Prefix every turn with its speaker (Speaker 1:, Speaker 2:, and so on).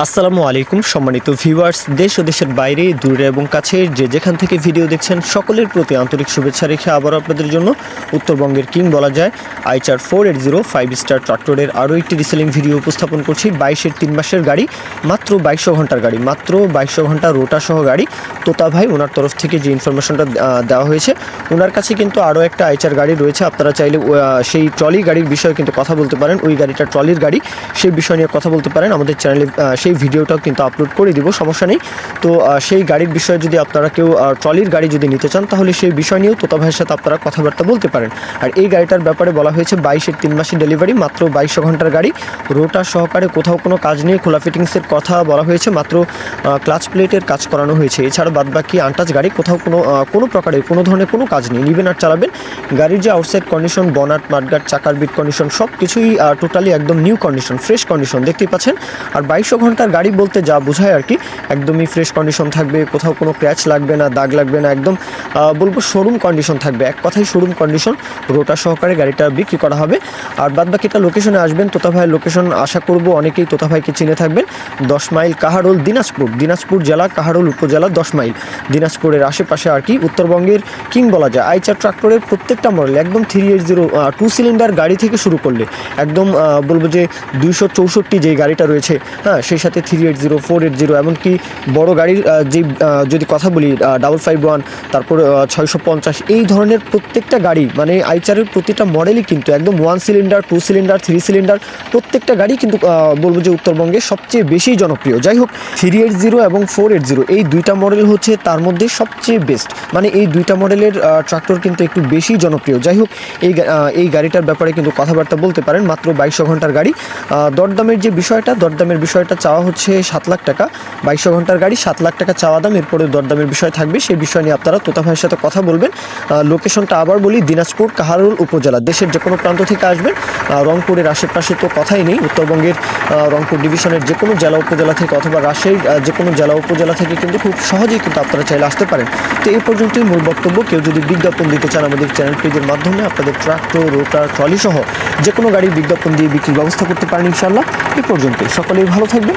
Speaker 1: আসসালামু আলাইকুম সম্মানিত ভিউয়ার্স দেশ ও দেশের বাইরে দূরে এবং কাছে যে যেখান থেকে ভিডিও দেখছেন সকলের প্রতি আন্তরিক শুভেচ্ছা রেখে আবারও আপনাদের জন্য উত্তরবঙ্গের কিং বলা যায় Eicher four eight zero five star ট্রাক্টরের আরও একটি রিসেলিং ভিডিও উপস্থাপন করছি বাইশের তিন মাসের গাড়ি মাত্র বাইশশো ঘণ্টার গাড়ি মাত্র বাইশশো ঘণ্টা রোটা সহ গাড়ি। তোতা ভাই ওনার তরফ থেকে যে ইনফরমেশনটা দেওয়া হয়েছে ওনার কাছে কিন্তু আরও একটা আইচার গাড়ি রয়েছে আপনারা চাইলে সেই ট্রলি গাড়ির বিষয়ে কিন্তু কথা বলতে পারেন ওই গাড়িটা ট্রলির গাড়ি সেই বিষয় নিয়ে কথা বলতে পারেন আমাদের চ্যানেলে আহ, সেই ভিডিওটাও কিন্তু আপলোড করে দিব, সমস্যা নেই। তো সেই গাড়ির বিষয়ে যদি আপনারা কেউ ট্রলির গাড়ি যদি নিতে চান, তাহলে সেই বিষয় নিয়েও তোতা ভাইয়ের সাথে আপনারা কথাবার্তা বলতে পারেন। আর এই গাড়িটার ব্যাপারে বলা হয়েছে, বাইশের তিন মাসের ডেলিভারি মাত্র বাইশশো ঘণ্টার গাড়ি। রোটার সহকারে কোথাও কোনো কাজ নেই, খোলা ফিটিংসের কথা বলা হয়েছে, মাত্র ক্লাচ প্লেটের কাজ করানো হয়েছে। এছাড়া বাদবাকি আনটাচ গাড়ি, কোথাও কোনো কোনো প্রকারের কোনো ধরনের কোনো কাজ নেই। নিবেন আর চালাবেন। গাড়ির যে আউটসাইড কন্ডিশন বনাট মাঠগাট চাকার বিট কন্ডিশন সব কিছুই টোটালি একদম নিউ কন্ডিশন ফ্রেশ কন্ডিশন দেখতেই পাচ্ছেন। আর বাইশশো ঘণ্টার গাড়ি বলতে যা বোঝায় আর কি, একদমই ফ্রেশ কন্ডিশন থাকবে, কোথাও কোনো ক্র্যাচ লাগবে না, দাগ লাগবে না, একদম বলব শোরুম কন্ডিশন থাকবে। এক কথাই শোরুম কন্ডিশন রোটা সহকারে গাড়িটা বিক্রি করা হবে। আর বাদ বাকিটা লোকেশনে আসবেন তোতা ভাইয়ের লোকেশন আশা করব অনেকেই তোতা ভাইকে চিনে থাকবেন। দশ মাইল কাহারোল, দিনাজপুর। দিনাজপুর জেলা, কাহারোল উপজেলা, দশ মাইল। দিনাজপুরের আশেপাশে আর কি, উত্তরবঙ্গের কিং বলা যায়। আইচার ট্রাক্টরের প্রত্যেকটা মডেল একদম three eight zero two cylinder গাড়ি থেকে শুরু করলে, একদম বলব যে দুইশো চৌষট্টি যে গাড়িটা রয়েছে হ্যাঁ সেই three eight zero four eight zero এমনকি বড় গাড়ির যে যদি কথা বলি ডাবল ফাইভ ওয়ান তারপর ছয়শো পঞ্চাশ, এই ধরনের প্রত্যেকটা গাড়ি মানে আইচারের প্রতিটা মডেলই কিন্তু একদম one cylinder two cylinder three cylinder প্রত্যেকটা গাড়ি কিন্তু বলব যে উত্তরবঙ্গে সবচেয়ে বেশি জনপ্রিয়। যাই হোক থ্রি এইট জিরো এবং ফোর এইট জিরো এই দুইটা মডেল হচ্ছে তার মধ্যে সবচেয়ে বেস্ট মানে এই দুইটা মডেলের ট্রাক্টর কিন্তু একটু বেশি জনপ্রিয়। যাই হোক, এই এই গাড়িটার ব্যাপারে কিন্তু কথাবার্তা বলতে পারেন, মাত্র বাইশশো ঘণ্টার গাড়ি। দরদামের যে বিষয়টা, দরদামের বিষয়টা চাওয়া হচ্ছে সাত লাখ টাকা। বাইশশো ঘণ্টার গাড়ি, সাত লাখ টাকা চাওয়া দাম। এরপরে দরদামের বিষয় থাকবে। সেই বিষয় নিয়ে আপনারা তোতা ভাইয়ের সাথে কথা বলবেন। লোকেশনটা আবার বলি, দিনাজপুর, কাহারুল উপজেলা। দেশের যে কোনো প্রান্ত থেকে আসবেন। রংপুরের আশেপাশে তো কথাই নেই। উত্তরবঙ্গের রংপুর ডিভিশনের যে কোনো জেলা উপজেলা থেকে অথবা রাজশাহীর যে কোনো জেলা উপজেলা থেকে কিন্তু খুব সহজেই কিন্তু আপনারা চাইলে আসতে পারেন। তো এই পর্যন্তই মূল বক্তব্য। কেউ যদি বিজ্ঞাপন দিতে চান আমাদের চ্যানেল পেজের মাধ্যমে, আপনাদের ট্রাক্টর রোটার ট্রলি সহ যে কোনো গাড়ির বিজ্ঞাপন দিয়ে বিক্রির ব্যবস্থা করতে পারেন ইনশাল্লাহ এই পর্যন্তই। সকলেই ভালো থাকবেন।